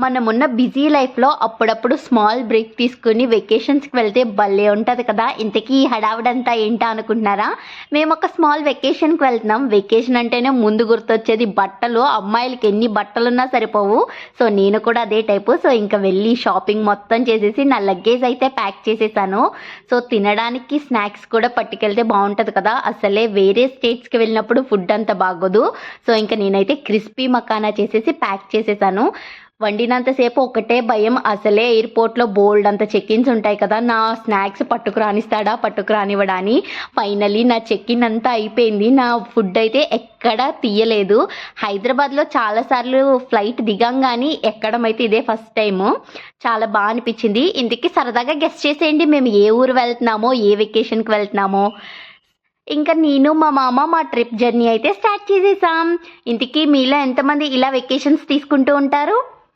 మనమున్న బిజీ లైఫ్లో అప్పుడప్పుడు స్మాల్ బ్రేక్ తీసుకుని వెకేషన్స్కి వెళ్తే భలే ఉంటుంది కదా. ఇంతకీ ఈ హడావిడంతా ఏంటా అనుకుంటున్నారా? మేము ఒక స్మాల్ వెకేషన్కి వెళ్తున్నాం. వెకేషన్ అంటేనే ముందు గుర్తొచ్చేది బట్టలు. అమ్మాయిలకి ఎన్ని బట్టలున్నా సరిపోవు. సో నేను కూడా అదే టైపు. సో ఇంకా వెళ్ళి షాపింగ్ మొత్తం చేసేసి నా లగేజ్ అయితే ప్యాక్ చేసేసాను. సో తినడానికి స్నాక్స్ కూడా పట్టుకెళ్తే బాగుంటుంది కదా. అసలే వేరే స్టేట్స్కి వెళ్ళినప్పుడు ఫుడ్ అంత బాగోదు. సో ఇంకా నేనైతే క్రిస్పీ మకానా చేసేసి ప్యాక్ చేసేసాను. వండినంతసేపు ఒకటే భయం. అసలే ఎయిర్పోర్ట్లో బోల్డ్ అంత చెక్కిన్స్ ఉంటాయి కదా. నా స్నాక్స్ పట్టుకురానిస్తాడా? పట్టుకురానివ్వడా అని ఫైనలీ నా చెక్కిన్ అంతా అయిపోయింది. నా ఫుడ్ అయితే ఎక్కడా తీయలేదు. హైదరాబాద్లో చాలాసార్లు ఫ్లైట్ దిగంగానే ఎక్కడం అయితే ఇదే ఫస్ట్ టైము. చాలా బాగా అనిపించింది. ఇందుకే సరదాగా గెస్ట్ చేసేయండి. మేము ఏ ఊరు వెళ్తున్నామో ఏ వెకేషన్కి వెళ్తున్నామో. ఇంకా నేను మా మామ మా ట్రిప్ జర్నీ అయితే స్టార్ట్ చేసేసాం. ఇంతకీ మీలో ఎంతమంది ఇలా వెకేషన్స్ తీసుకుంటూ ఉంటారు?